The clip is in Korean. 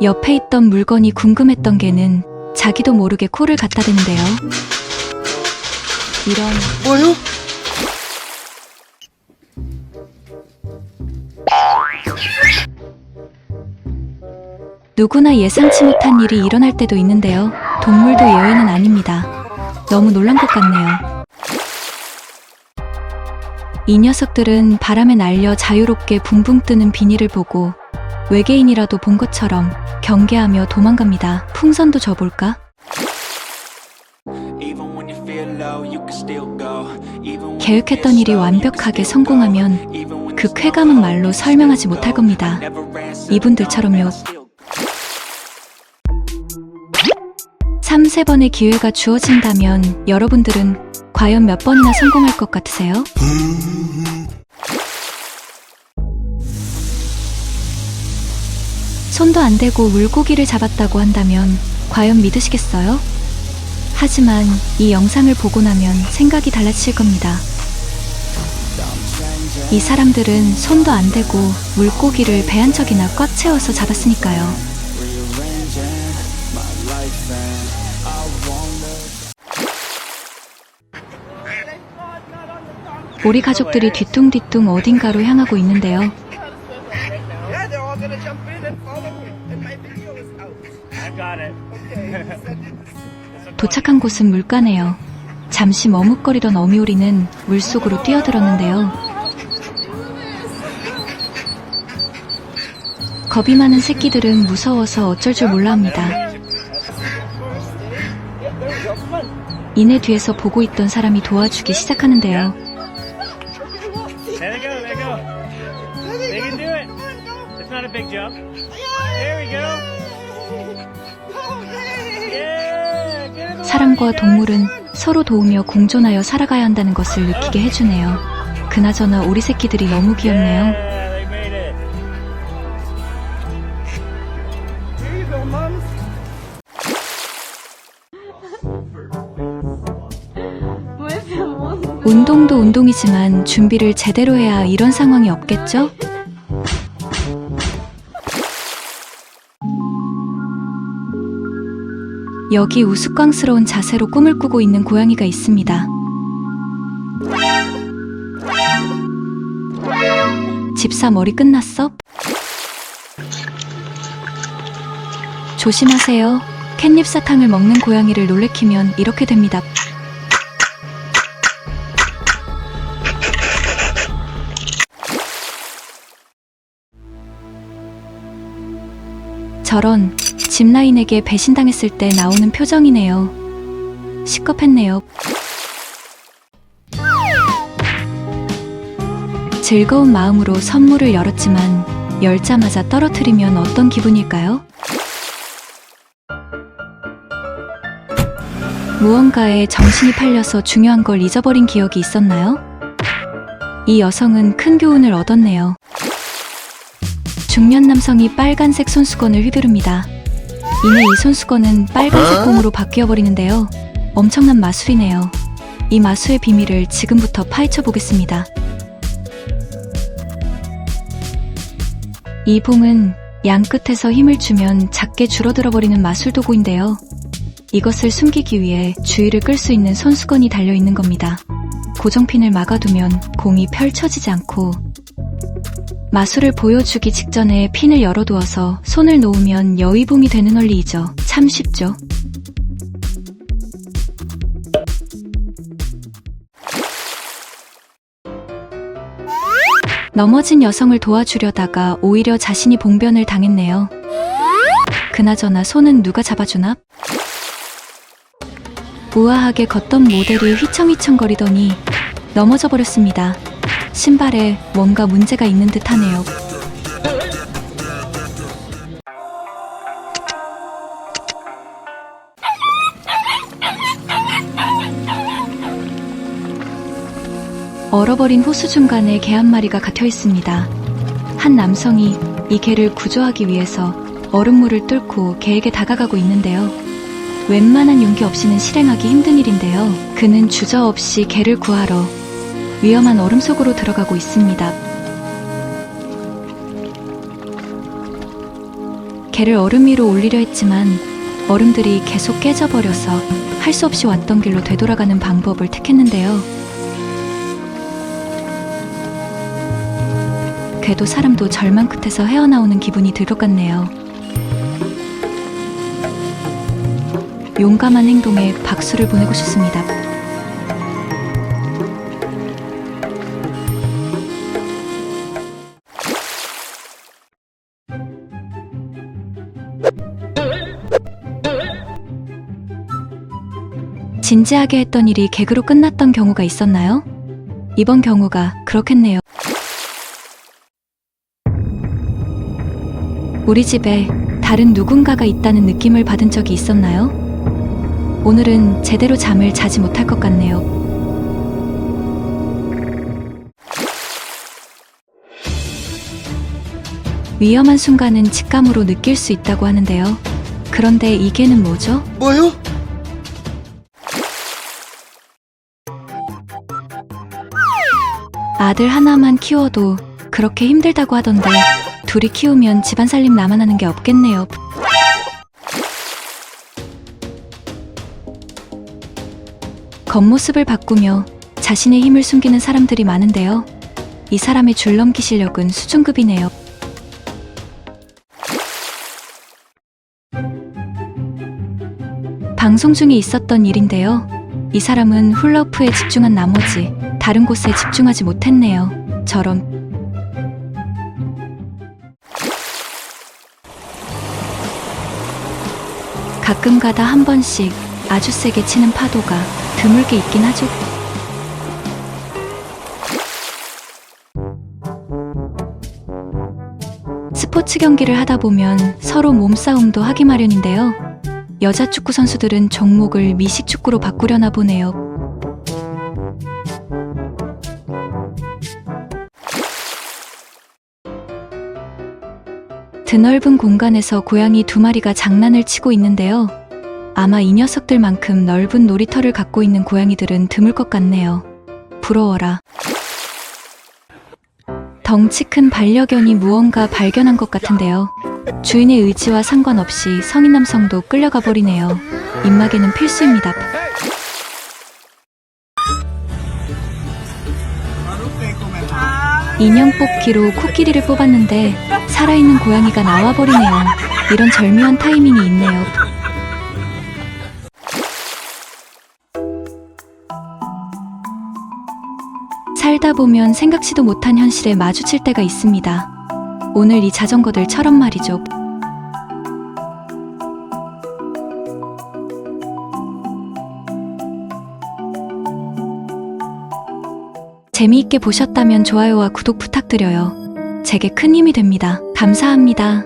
옆에 있던 물건이 궁금했던 개는 자기도 모르게 코를 갖다 대는데요. 이런 뭐요? 누구나 예상치 못한 일이 일어날 때도 있는데요. 동물도 예외는 아닙니다. 너무 놀란 것 같네요. 이 녀석들은 바람에 날려 자유롭게 붕붕 뜨는 비닐을 보고 외계인이라도 본 것처럼 경계하며 도망갑니다. 풍선도 when 계획했던 일이 완벽하게 성공하면 그 쾌감은 말로 설명하지 못할 겁니다. 이분들처럼요. 3, 세번의 기회가 주어진다면 여러분들은 과연 몇 번이나 성공할 것 같으세요? 손도 안 대고 물고기를 잡았다고 한다면 과연 믿으시겠어요? 하지만 이 영상을 보고 나면 생각이 달라질 겁니다. 이 사람들은 손도 안 대고 물고기를 배 한 척이나 꽉 채워서 잡았으니까요. 우리 가족들이 뒤뚱뒤뚱 어딘가로 향하고 있는데요. 도착한 곳은 물가네요. 잠시 머뭇거리던 어미오리는 물속으로 뛰어들었는데요. 겁이 많은 새끼들은 무서워서 어쩔 줄 몰라 합니다. 이내 뒤에서 보고 있던 사람이 도와주기 시작하는데요. 사람과 동물은 서로 도우며 공존하여 살아가야 한다는 것을 느끼게 해주네요. 그나저나 우리 새끼들이 너무. 귀엽네요. 운동도 운동이지만 준비를 제대로 해야 이런 상황이 없겠죠? 여기 우스꽝스러운 자세로 꿈을 꾸고 있는 고양이가 있습니다. 집사 머리 끝났어? 조심하세요. 캣닙 사탕을 먹는 고양이를 놀래키면 이렇게 됩니다. 저런 집라인에게 배신당했을 때 나오는 표정이네요. 시겁했네요. 즐거운 마음으로 선물을 열었지만 열자마자 떨어뜨리면 어떤 기분일까요? 무언가에 정신이 팔려서 중요한 걸 잊어버린 기억이 있었나요? 이 여성은 큰 교훈을 얻었네요. 중년 남성이 빨간색 손수건을 휘두릅니다. 이내 이 손수건은 빨간색 공으로 바뀌어 버리는데요. 엄청난 마술이네요. 이 마술의 비밀을 지금부터 파헤쳐 보겠습니다. 이 봉은 양 끝에서 힘을 주면 작게 줄어들어 버리는 마술 도구인데요. 이것을 숨기기 위해 주위를 끌 수 있는 손수건이 달려 있는 겁니다. 고정핀을 막아두면 공이 펼쳐지지 않고 마술을 보여주기 직전에 핀을 열어두어서 손을 놓으면 여의봉이 되는 원리이죠. 참 쉽죠. 넘어진 여성을 도와주려다가 오히려 자신이 봉변을 당했네요. 그나저나 손은 누가 잡아주나? 우아하게 걷던 모델이 휘청휘청거리더니 넘어져 버렸습니다. 신발에 뭔가 문제가 있는 듯 하네요. 얼어버린 호수 중간에 개 한 마리가 갇혀 있습니다. 한 남성이 이 개를 구조하기 위해서 얼음물을 뚫고 개에게 다가가고 있는데요. 웬만한 용기 없이는 실행하기 힘든 일인데요. 그는 주저없이 개를 구하러 위험한 얼음 속으로 들어가고 있습니다. 개를 얼음 위로 올리려 했지만 얼음들이 계속 깨져버려서 할 수 없이 왔던 길로 되돌아가는 방법을 택했는데요. 개도 사람도 절망 끝에서 헤어나오는 기분이 들것 같네요. 용감한 행동에 박수를 보내고 싶습니다. 진지하게 했던 일이 개그로 끝났던 경우가 있었나요? 이번 경우가 그렇겠네요. 우리 집에 다른 누군가가 있다는 느낌을 받은 적이 있었나요? 오늘은 제대로 잠을 자지 못할 것 같네요. 위험한 순간은 직감으로 느낄 수 있다고 하는데요. 그런데 이게는 뭐죠? 뭐요? 아들 하나만 키워도 그렇게 힘들다고 하던데 둘이 키우면 집안 살림 나만 하는 게 없겠네요. 겉모습을 바꾸며 자신의 힘을 숨기는 사람들이 많은데요. 이 사람의 줄넘기 실력은 수준급이네요. 방송 중에 있었던 일인데요. 이 사람은 훌러프에 집중한 나머지 다른 곳에 집중하지 못했네요. 저런. 가끔 가다 한 번씩 아주 세게 치는 파도가 드물게 있긴 하죠. 스포츠 경기를 하다 보면 서로 몸싸움도 하기 마련인데요. 여자 축구 선수들은 종목을 미식 축구로 바꾸려나 보네요. 드넓은 공간에서 고양이 두 마리가 장난을 치고 있는데요. 아마 이 녀석들만큼 넓은 놀이터를 갖고 있는 고양이들은 드물 것 같네요. 부러워라. 덩치 큰 반려견이 무언가 발견한 것 같은데요. 주인의 의지와 상관없이 성인 남성도 끌려가 버리네요. 입마개는 필수입니다. 인형 뽑기로 코끼리를 뽑았는데 살아있는 고양이가 나와버리네요. 이런 절묘한 타이밍이 있네요. 살다 보면 생각지도 못한 현실에 마주칠 때가 있습니다. 오늘 이 자전거들처럼 말이죠. 재미있게 보셨다면 좋아요와 구독 부탁드려요. 제게 큰 힘이 됩니다. 감사합니다.